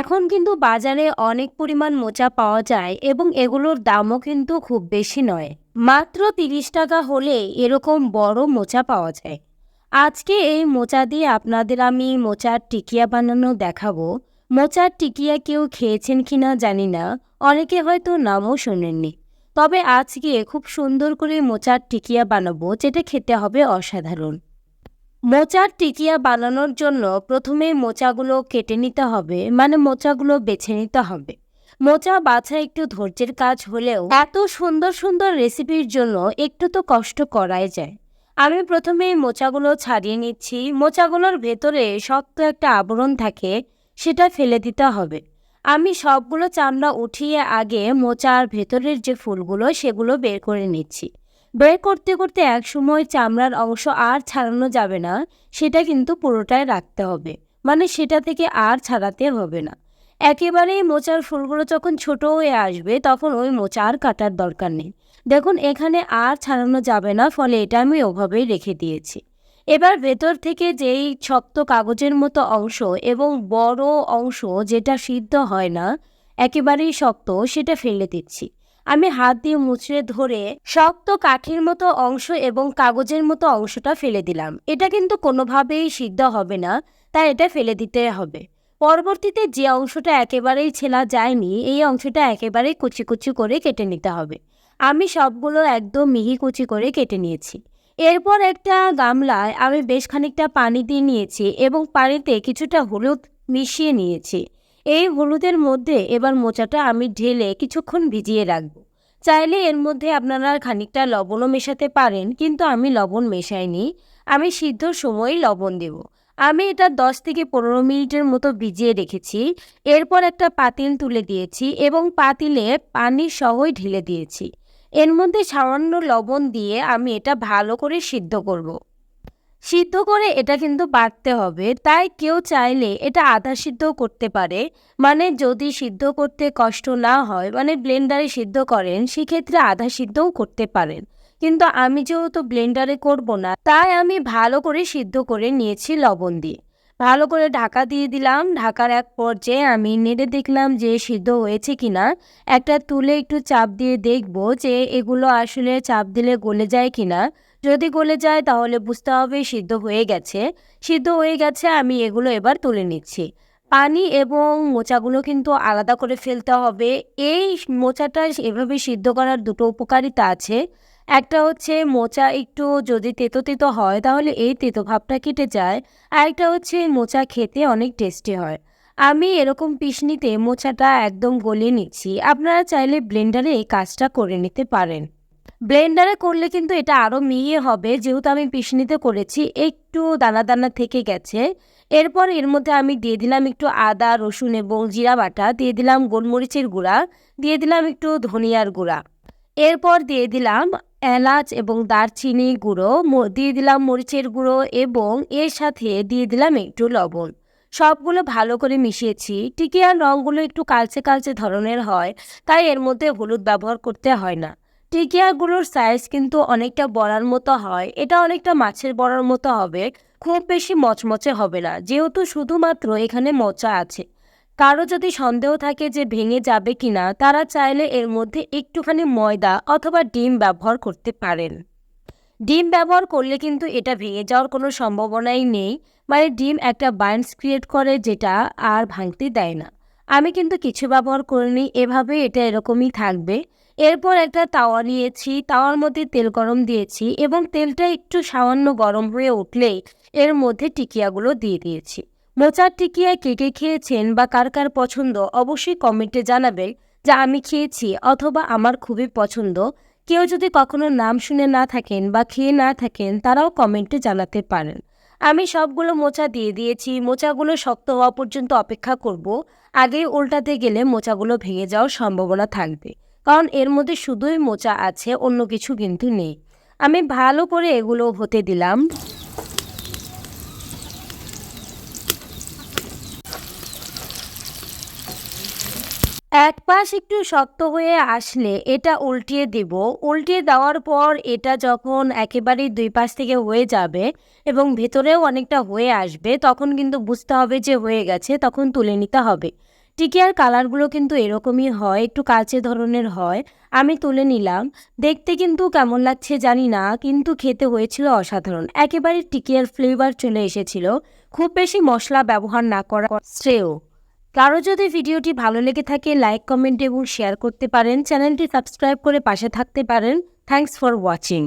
এখন কিন্তু বাজারে অনেক পরিমাণ মোচা পাওয়া যায় এবং এগুলোর দামও কিন্তু খুব বেশি নয়। মাত্র তিরিশ টাকা হলে এরকম বড় মোচা পাওয়া যায়। আজকে এই মোচা দিয়ে আপনাদের আমি মোচার টিকিয়া বানানো দেখাবো। মোচার টিকিয়া কেউ খেয়েছেন কিনা জানি না, অনেকে হয়তো নামও শোনেননি। তবে আজকে খুব সুন্দর করে মোচার টিকিয়া বানাবো, যেটা খেতে হবে অসাধারণ। মোচার টিকিয়া বানানোর জন্য প্রথমে মোচাগুলো কেটে নিতে হবে মানে মোচাগুলো বেছে নিতে হবে। মোচা বাছা একটু ধৈর্যের কাজ হলেও এত সুন্দর সুন্দর রেসিপির জন্য একটু তো কষ্ট করাই যায়। আমি প্রথমে মোচাগুলো ছাড়িয়ে নিচ্ছি, মোচাগুলোর ভেতরে শক্ত একটা আবরণ থাকে, সেটা ফেলে দিতে হবে। আমি সবগুলো চামড়া উঠিয়ে আগে মোচার ভেতরের যে ফুলগুলো, সেগুলো বের করে নিচ্ছি। বের করতে করতে এক সময় চামড়ার অংশ আর ছাড়ানো যাবে না, সেটা কিন্তু পুরোটাই রাখতে হবে। মানে সেটা থেকে আর ছাড়াতে হবে না। একেবারেই মোচার ফুলগুলো যখন ছোট হয়ে আসবে, তখন ওই মোচা আর কাটার দরকার নেই। দেখুন, এখানে আর ছাড়ানো যাবে না, ফলে এটা আমি ওভাবেই রেখে দিয়েছি। এবার ভেতর থেকে যেই শক্ত কাগজের মতো অংশ এবং বড় অংশ যেটা সিদ্ধ হয় না, একেবারেই শক্ত, সেটা ফেলে দিচ্ছি। আমি হাত দিয়ে মুচড়ে ধরে শক্ত কাঠির মতো অংশ এবং কাগজের মতো অংশটা ফেলে দিলাম। এটা কিন্তু কোনোভাবেই সিদ্ধ হবে না, তাই এটা ফেলে দিতে হবে। পরবর্তীতে যে অংশটা একেবারেই ছেলা যায়নি, এই অংশটা একেবারেই কুচি কুচি করে কেটে নিতে হবে। আমি সবগুলো একদম মিহি কুচি করে কেটে নিয়েছি। এরপর একটা গামলায় আমি বেশ খানিকটা পানি দিয়ে নিয়েছি এবং পানিতে কিছুটা হলুদ মিশিয়ে নিয়েছি। এই হলুদের মধ্যে এবার মোচাটা আমি ঢেলে কিছুক্ষণ ভিজিয়ে রাখব। চাইলে এর মধ্যে আপনারা খানিকটা লবণও মেশাতে পারেন, কিন্তু আমি লবণ মেশাইনি। আমি সিদ্ধ সময়ই লবণ দেব। আমি এটা দশ থেকে পনেরো মিনিটের মতো ভিজিয়ে রেখেছি। এরপর একটা পাতিল তুলে দিয়েছি এবং পাতিলে পানি সহই ঢেলে দিয়েছি। এর মধ্যে সামান্য লবণ দিয়ে আমি এটা ভালো করে সিদ্ধ করব। সিদ্ধ করে এটা কিন্তু বাটতে হবে। তাই কেউ চাইলে এটা আধা সিদ্ধও করতে পারে। মানে যদি সিদ্ধ করতে কষ্ট না হয় মানে ব্লেন্ডারে সিদ্ধ করেন, সেক্ষেত্রে আধা সিদ্ধও করতে পারেন। কিন্তু আমি যেহেতু ব্লেন্ডারে করব না, তাই আমি ভালো করে সিদ্ধ করে নিয়েছি লবণ দিয়ে। ভালো করে ঢাকা দিয়ে দিলাম। ঢাকার এক পর্যায়ে আমি নেড়ে দেখলাম যে সিদ্ধ হয়েছে কিনা। একটা তুলে একটু চাপ দিয়ে দেখব যে এগুলো আসলে চাপ দিলে গলে যায় কিনা। যদি গলে যায় তাহলে বুঝতে হবে সিদ্ধ হয়ে গেছে। সিদ্ধ হয়ে গেছে, আমি এগুলো এবার তুলে নিচ্ছি। পানি এবং মোচাগুলো কিন্তু আলাদা করে ফেলতে হবে। এই মোচাটা এভাবে সিদ্ধ করার দুটো উপকারিতা আছে। একটা হচ্ছে মোচা একটু যদি তেতো তেতো হয়, তাহলে এই তেতো ভাবটা কেটে যায়। আর একটা হচ্ছে মোচা খেতে অনেক টেস্টি হয়। আমি এরকম পিসনিতে মোচাটা একদম গলিয়ে নিচ্ছি। আপনারা চাইলে ব্লেন্ডারে এই কাজটা করে নিতে পারেন। ব্লেন্ডারে করলে কিন্তু এটা আরও মিহি হবে। যেহেতু আমি পিসনিতে করেছি, একটু দানা দানা থেকে গেছে। এরপর এর মধ্যে আমি দিয়ে দিলাম একটু আদা, রসুন এবং জিরা বাটা, দিয়ে দিলাম গোলমরিচের গুঁড়া, দিয়ে দিলাম একটু ধনিয়ার গুঁড়া। এরপর দিয়ে দিলাম এলাচ এবং দারচিনি গুঁড়ো দিয়ে দিলাম মরিচের গুঁড়ো এবং এর সাথে দিয়ে দিলাম একটু লবণ। সবগুলো ভালো করে মিশিয়েছি। টিকিয়ার রঙগুলো একটু কালচে কালচে ধরনের হয়, তাই এর মধ্যে হলুদ ব্যবহার করতে হয় না। টিকিয়াগুলোর সাইজ কিন্তু অনেকটা বড়ার মতো হয়। এটা অনেকটা মাছের বড়ার মতো হবে, খুব বেশি মচমচে হবে না। যেহেতু শুধুমাত্র এখানে মোচা আছে। কারও যদি সন্দেহ থাকে যে ভেঙে যাবে কিনা, তারা চাইলে এর মধ্যে একটুখানি ময়দা অথবা ডিম ব্যবহার করতে পারেন। ডিম ব্যবহার করলে কিন্তু এটা ভেঙে যাওয়ার কোনো সম্ভাবনাই নেই। মানে ডিম একটা বাইন্স ক্রিয়েট করে যেটা আর ভাঙতে দেয় না। আমি কিন্তু কিছু ব্যবহার করিনি, এভাবে এটা এরকমই থাকবে। এরপর একটা তাওয়া নিয়েছি, তাওয়ার মধ্যে তেল গরম দিয়েছি এবং তেলটা একটু সামান্য গরম হয়ে উঠলেই এর মধ্যে টিকিয়াগুলো দিয়ে দিয়েছি। মোচার টিকিয়া কে কে খেয়েছেন বা কার কার পছন্দ অবশ্যই কমেন্টে জানাবেন যা আমি খেয়েছি অথবা আমার খুবই পছন্দ। কেউ যদি কখনো নাম শুনে না থাকেন বা খেয়ে না থাকেন তারাও কমেন্টে জানাতে পারেন। আমি সবগুলো মোচা দিয়ে দিয়েছি, মোচাগুলো শক্ত হওয়া পর্যন্ত অপেক্ষা করব। আগে উল্টাতে গেলে মোচাগুলো ভেঙে যাওয়ার সম্ভাবনা থাকবে, কারণ এর মধ্যে শুধুই মোচা আছে, অন্য কিছু কিন্তু নেই। আমি ভালো করে এগুলো হতে দিলাম। এক পাশ একটু শক্ত হয়ে আসলে এটা উল্টিয়ে দিব। উল্টিয়ে দেওয়ার পর এটা যখন একেবারেই দুই পাশ থেকে হয়ে যাবে এবং ভেতরেও অনেকটা হয়ে আসবে, তখন কিন্তু বুঝতে হবে যে হয়ে গেছে, তখন তুলে নিতে হবে। টিকিয়ার কালারগুলো কিন্তু এরকমই হয়, একটু কালচে ধরনের হয়। আমি তুলে নিলাম। দেখতে কিন্তু কেমন লাগছে জানি না, কিন্তু খেতে হয়েছিল অসাধারণ। একেবারে টিকিয়ার ফ্লেভার চলে এসেছিল। খুব বেশি মশলা ব্যবহার না করা শ্রেয়। কারও যদি ভিডিওটি ভালো লেগে থাকে লাইক কমেন্ট এবং শেয়ার করতে পারেন। চ্যানেলটি সাবস্ক্রাইব করে পাশে থাকতে পারেন। Thanks for watching